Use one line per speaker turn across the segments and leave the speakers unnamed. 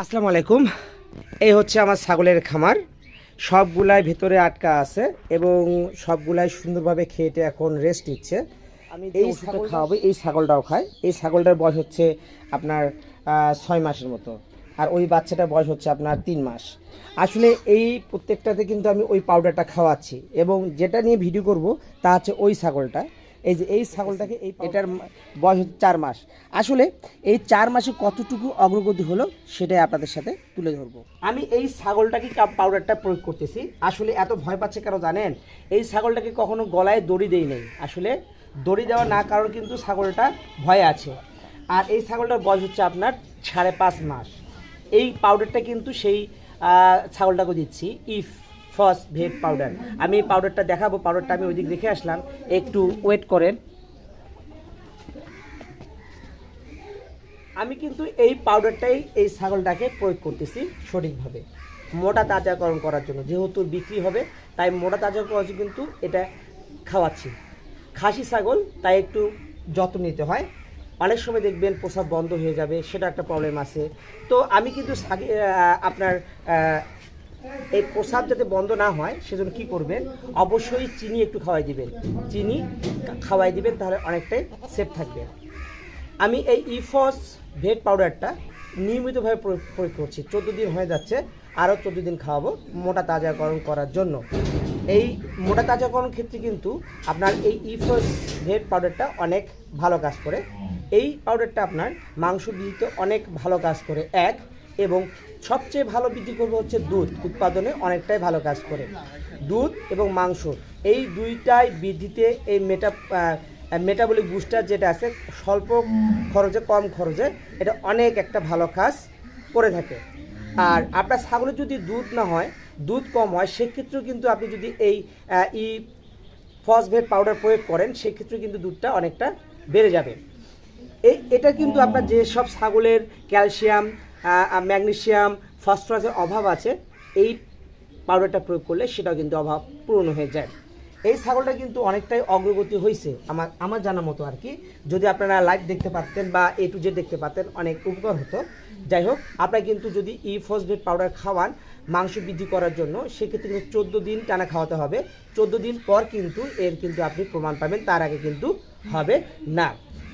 আসসালামু আলাইকুম। এই হচ্ছে আমার ছাগলের খামার। সবগুলাই ভেতরে আটকা আছে এবং সবগুলাই সুন্দরভাবে খেয়েটে এখন রেস্ট নিচ্ছে। আমি এই ওষুধটা খাওয়াবো এই ছাগলটাও খায়। এই ছাগলটার বয়স হচ্ছে আপনার ছয় মাসের মতো। আর ওই বাচ্চাটার বয়স হচ্ছে আপনার তিন মাস। আসলে এই প্রত্যেকটাতে কিন্তু আমি ওই পাউডারটা খাওয়াচ্ছি। এবং যেটা নিয়ে ভিডিও করব তা হচ্ছে ওই ছাগলটা। এই যে এই ছাগলটাকে এই এটার বয়স হচ্ছে চার মাস। আসলে এই চার মাসে কতটুকু অগ্রগতি হলো সেটাই আপনাদের সাথে তুলে ধরবো। আমি এই ছাগলটাকে পাউডারটা প্রয়োগ করতেছি। আসলে এত ভয় পাচ্ছে কেন জানেন? এই ছাগলটাকে কখনো গলায় দড়ি দেই নেই। আসলে দড়ি দেওয়া না কারণ কিন্তু ছাগলটা ভয় আছে। আর এই ছাগলটার বয়স হচ্ছে আপনার সাড়ে পাঁচ মাস। এই পাউডারটা কিন্তু সেই ছাগলটাকে দিচ্ছি ইফ। First vet powder. আমি এই পাউডারটা দেখাবো, পাউডারটা আমি ওইদিক রেখে আসলাম। একটু ওয়েট করেন। আমি কিন্তু এই পাউডারটাই এই ছাগলটাকে প্রয়োগ করতেছি সঠিকভাবে। মোটা তাজাকরণ করার জন্য, যেহেতু বিক্রি হবে, তাই মোটা তাজা করার জন্য কিন্তু এটা খাওয়াচ্ছি। খাসি ছাগল, তাই একটু যত্ন নিতে হয়। অনেক সময় দেখবেন প্রসাব বন্ধ হয়ে যাবে, সেটা একটা প্রবলেম আছে। তো আমি কিন্তু আপনার এই প্রসাব যাতে বন্ধ না হয়, সেজন্য কি করবেন? অবশ্যই চিনি একটু খাওয়াই দিবেন। চিনি খাওয়াই দিবেন, তাহলে অনেকটাই সেফ থাকবে। আমি এই ইফস ভেট পাউডারটা নিয়মিতভাবে প্রয়োগ করছি। চোদ্দ দিন হয়ে যাচ্ছে, আরও চোদ্দ দিন খাওয়াবো মোটা তাজাকরণ করার জন্য। এই মোটা তাজাকরণ ক্ষেত্রে কিন্তু আপনার এই ইফস ভেট পাউডারটা অনেক ভালো কাজ করে। এই পাউডারটা আপনার মাংস বৃদ্ধিতে অনেক ভালো কাজ করে। এক এবং সবচেয়ে ভালো বৃদ্ধি করবে হচ্ছে দুধ। উৎপাদনে অনেকটাই ভালো কাজ করে। দুধ এবং মাংস, এই দুইটাই বৃদ্ধিতে এই মেটা মেটাবলিক বুস্টার যেটা আছে, স্বল্প খরচে, কম খরচে, এটা অনেক একটা ভালো কাজ করে থাকে। আর আপনার ছাগলের যদি দুধ না হয়, দুধ কম হয়, সেক্ষেত্রেও কিন্তু আপনি যদি এই ই ফসফেট পাউডার প্রয়োগ করেন সেক্ষেত্রে কিন্তু দুধটা অনেকটা বেড়ে যাবে। এটা কিন্তু আপনার যে সব ছাগলের ক্যালসিয়াম ম্যাগনেসিয়াম ফসফরাসের অভাব আছে। এই পাউডারটা প্রয়োগ করলে সেটাও কিন্তু অভাব পূরণ হয়ে যায়। এই ছাগলটা কিন্তু অনেকটাই অগ্রগতি হয়েছে আমার আমার জানা মতো আর কি। যদি আপনারা লাইভ দেখতে পারতেন বা এ টু জেড দেখতে পারতেন, অনেক উপকার হতো। যাই হোক, আপনারা কিন্তু যদি ই ফসফেট পাউডার খাওয়ান, মাংস বৃদ্ধি করার জন্য, সেক্ষেত্রে কিন্তু চোদ্দ দিন টানা খাওয়াতে হবে। চোদ্দ দিন পর কিন্তু এর কিন্তু আপনি প্রমাণ পাবেন, তার আগে কিন্তু হবে না।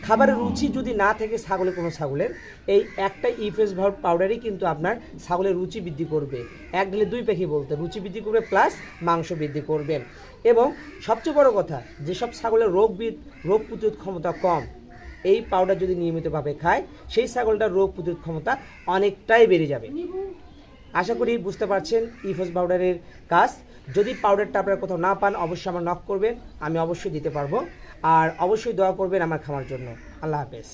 খাবারের রুচি যদি না থাকে ছাগলের, কোনো ছাগলের, এই একটা ইফেস পাউডারই কিন্তু আপনার ছাগলের রুচি বৃদ্ধি করবে। এক ঢেলে দুই পাখি বলতে, রুচি বৃদ্ধি করবে প্লাস মাংস বৃদ্ধি করবে। এবং সবচেয়ে বড় কথা, যেসব ছাগলের রোগ রোগ প্রতিরোধ ক্ষমতা কম, এই পাউডার যদি নিয়মিতভাবে খায়, সেই ছাগলটার রোগ প্রতিরোধ ক্ষমতা অনেকটাই বেড়ে যাবে। আশা করি বুঝতে পারছেন ইফোস পাউডারের কাজ। যদি পাউডারটা আপনারা কোথাও না পান, অবশ্যই আমার নক করবেন, আমি অবশ্যই দিতে পারব। আর অবশ্যই দোয়া করবেন আমার খামার জন্য। আল্লাহ হাফেজ।